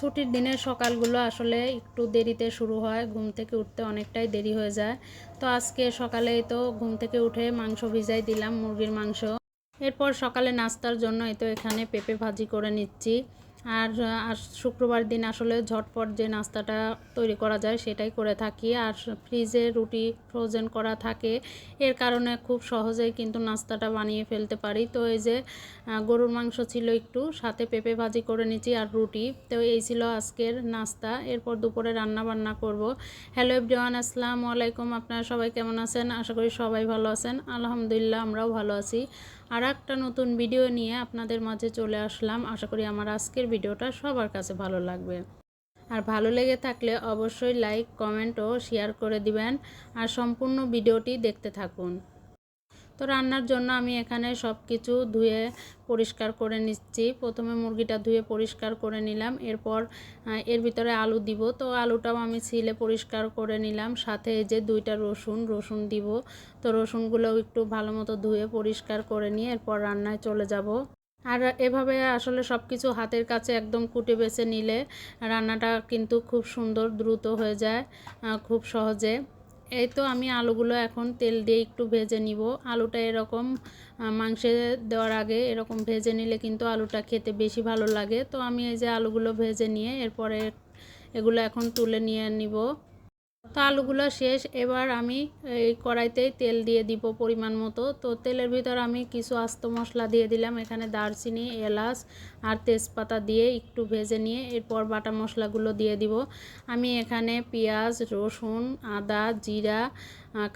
ছুটির দিনের সকালগুলো আসলে একটু দেরিতে শুরু হয়, ঘুম থেকে উঠতে অনেকটাই দেরি হয়ে যায়। তো আজকে সকালেই তো ঘুম থেকে উঠে মাংস ভিজাই দিলাম, মুরগির মাংস। এরপর সকালে নাস্তার জন্য এই তো এখানে পেঁপে ভাজি করে নিচ্ছি। আর শুক্রবার দিন আসলে ঝটপট যে নাস্তাটা তৈরি করা যায় সেটাই করে থাকি। আর ফ্রিজে রুটি ফ্রোজেন করা থাকে, এর কারণে খুব সহজেই কিন্তু নাস্তাটা বানিয়ে ফেলতে পারি। তো এই যে গরুর মাংস ছিল একটু, সাথে পেঁপে ভাজি করে নিচ্ছি আর রুটি। তো এই ছিল আজকের নাস্তা। এরপর দুপুরে রান্না বান্না করব। হ্যালো এভরিওয়ান, আসসালামু আলাইকুম। আপনারা সবাই কেমন আছেন? আশা করি সবাই ভালো আছেন। আলহামদুলিল্লাহ, আমরাও ভালো আছি। আর একটা নতুন ভিডিও নিয়ে আপনাদের মাঝে চলে আসলাম। আশা করি আমার আজকের ভিডিওটা সবার কাছে ভালো লাগবে। আর ভালো লেগে থাকলে অবশ্যই লাইক, কমেন্ট ও শেয়ার করে দিবেন। আর সম্পূর্ণ ভিডিওটি দেখতে থাকুন। তো রান্নার জন্য আমি এখানে সব কিছু ধুয়ে পরিষ্কার করে নিচ্ছি। প্রথমে মুরগিটা ধুয়ে পরিষ্কার করে নিলাম। এরপর এর ভিতরে আলু দিব। তো আলুটাও আমি ছিলে পরিষ্কার করে নিলাম। সাথে যে দুইটা রসুন রসুন দিব। তো রসুনগুলোও একটু ভালো মতো ধুয়ে পরিষ্কার করে নিয়ে এরপর রান্নায় চলে যাব। আর এভাবে আসলে সব কিছু হাতের কাছে একদম কুটে বেছে নিলে রান্নাটা কিন্তু খুব সুন্দর, দ্রুত হয়ে যায় খুব সহজে। এই তো আমি আলুগুলো এখন তেল দিয়ে একটু ভেজে নিব। আলুটা এরকম মাংসে দেওয়ার আগে এরকম ভেজে নিলে কিন্তু আলুটা খেতে বেশি ভালো লাগে। তো আমি এই যে আলুগুলো ভেজে নিয়ে এরপরে এগুলো এখন তুলে নিয়ে নিব। তো আলুগুলো শেষ, এবার আমি এই কড়াইতেই তেল দিয়ে দিব পরিমাণ মতো। তো তেলের ভিতর আমি কিছু আস্ত মশলা দিয়ে দিলাম, এখানে দারচিনি, এলাচ আর তেজপাতা দিয়ে একটু ভেজে নিয়ে এরপর বাটা মশলাগুলো দিয়ে দিব। আমি এখানে পেঁয়াজ, রসুন, আদা, জিরা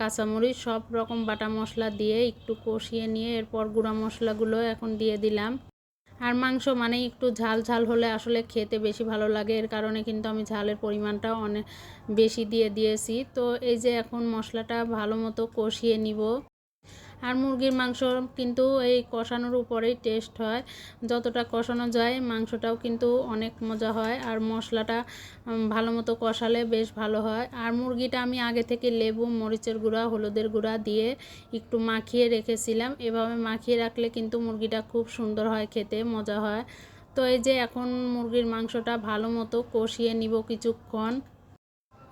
কাঁচামরিচ সব রকম বাটা মশলা দিয়ে একটু কষিয়ে নিয়ে এরপর গুঁড়া মশলাগুলো এখন দিয়ে দিলাম। আর মাংস মানে একটু ঝাল ঝাল হলে আসলে খেতে বেশি ভালো লাগে। এর কারণে কিন্তু আমি ঝালের পরিমাণটা অনেক বেশি দিয়ে দিয়েছি। তো এই যে এখন মশলাটা ভালো মতো কষিয়ে নিব। আর মুরগির মাংস কিন্তু এই কষানোর উপরেই টেস্ট হয়। যতটা কষানো যায়, মাংসটাও কিন্তু অনেক মজা হয় আর মশলাটা ভালো মতো কষালে বেশ ভালো হয়। আর মুরগিটা আমি আগে থেকে লেবু, মরিচের গুঁড়া, হলুদের গুঁড়া দিয়ে একটু মাখিয়ে রেখেছিলাম। এভাবে মাখিয়ে রাখলে কিন্তু মুরগিটা খুব সুন্দর হয় খেতে, মজা হয়। তো এই যে এখন মুরগির মাংসটা ভালো মতো কষিয়ে নিব কিছুক্ষণ।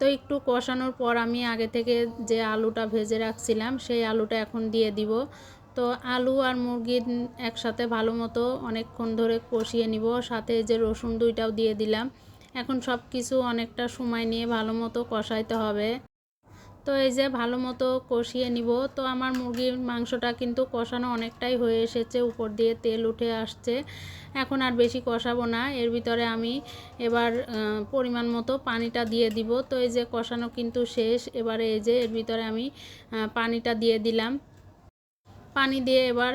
তো একটু কষানোর পর আমি আগে থেকে যে আলুটা ভেজে রাখছিলাম, সেই আলুটা এখন দিয়ে দিব। তো আলু আর মুরগির একসাথে ভালো মতো অনেকক্ষণ ধরে কষিয়ে নিব, সাথে যে রসুন দুইটাও দিয়ে দিলাম। এখন সব কিছু অনেকটা সময় নিয়ে ভালো মতো কষাইতে হবে। তো এই যে ভালো মতো কষিয়ে নিব। তো আমার মুরগির মাংসটা কিন্তু কষানো অনেকটাই হয়ে এসেছে, উপর দিয়ে তেল উঠে আসছে। এখন আর বেশি কষাবো না। এর ভিতরে আমি এবার পরিমাণ মতো পানিটা দিয়ে দিব। তো এই যে কষানো কিন্তু শেষ। এবারে এই যে এর ভিতরে আমি পানিটা দিয়ে দিলাম। পানি দিয়ে এবার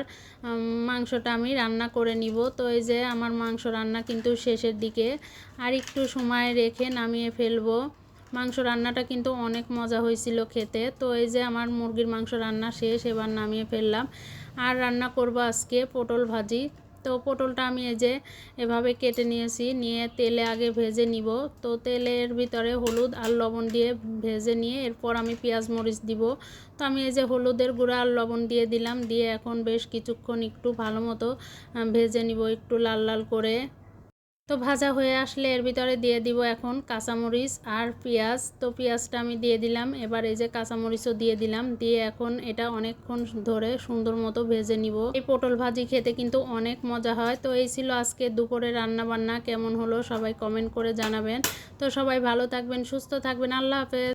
মাংসটা আমি রান্না করে নিব। তো এই যে আমার মাংস রান্না কিন্তু শেষের দিকে। আর একটু সময় রেখে নামিয়ে ফেলব। মাংস রান্নাটা কিন্তু অনেক মজা হয়েছিল খেতে। তো এই যে আমার মুরগির মাংস রান্না শেষ, এবার নামিয়ে ফেললাম। আর রান্না করব আজকে পটল ভাজি। তো পটলটা আমি এই যে এভাবে কেটে নিয়েছি, নিয়ে তেলে আগে ভেজে নিব। তো তেলের ভিতরে হলুদ আর লবণ দিয়ে ভেজে নিয়ে এরপর আমি পেঁয়াজ মরিচ দিব। তো আমি এই যে হলুদের গুঁড়া আর লবণ দিয়ে দিলাম, দিয়ে এখন বেশ কিছুক্ষণ একটু ভালো মতো ভেজে নিব একটু লাল লাল করে। তো ভাজা হয়ে আসলে এর ভিতরে দিয়ে দিব এখন কাঁচামরিচ আর পেঁয়াজ। তো পেঁয়াজটা আমি দিয়ে দিলাম, এবার এই যে কাঁচামরিচও দিয়ে দিলাম, দিয়ে এখন এটা অনেকক্ষণ ধরে সুন্দর মতো ভেজে নিব। এই পটল ভাজি খেতে কিন্তু অনেক মজা হয়। তো এই ছিল আজকে দুপুরে রান্না বান্না কেমন হলো সবাই কমেন্ট করে জানাবেন। তো সবাই ভালো থাকবেন, সুস্থ থাকবেন, আল্লাহ হাফেজ।